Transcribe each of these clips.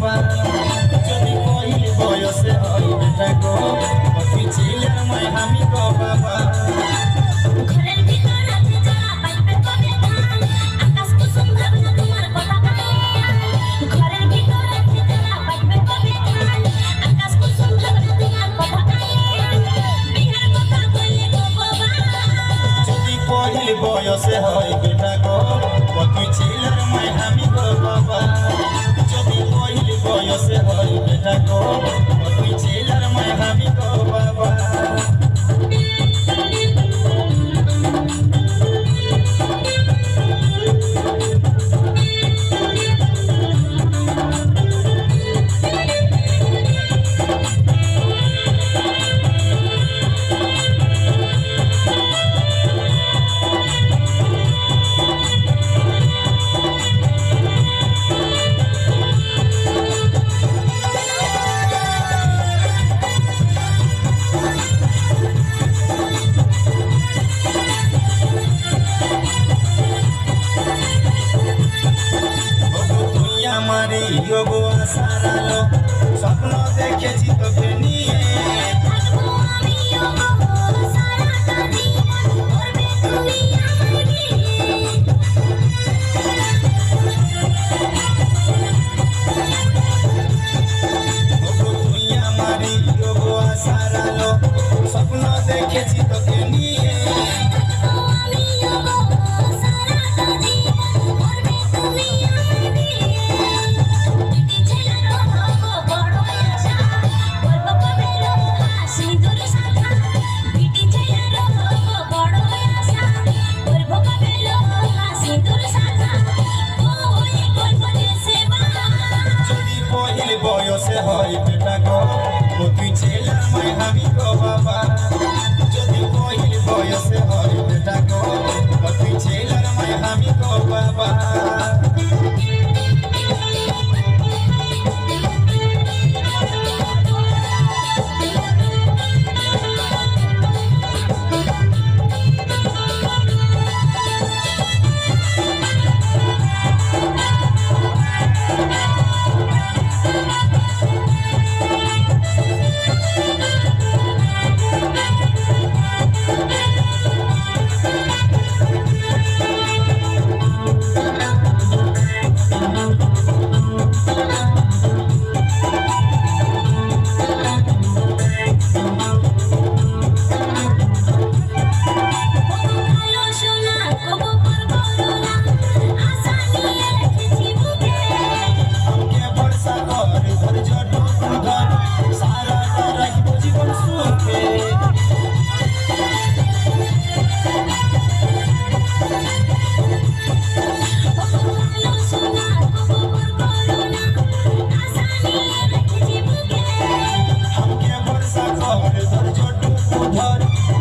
Baba. সারালো কাহিল বয়সে হয় বেটা গো। তুই ছেলে আমি গো বাবা। যদি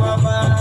বাবা।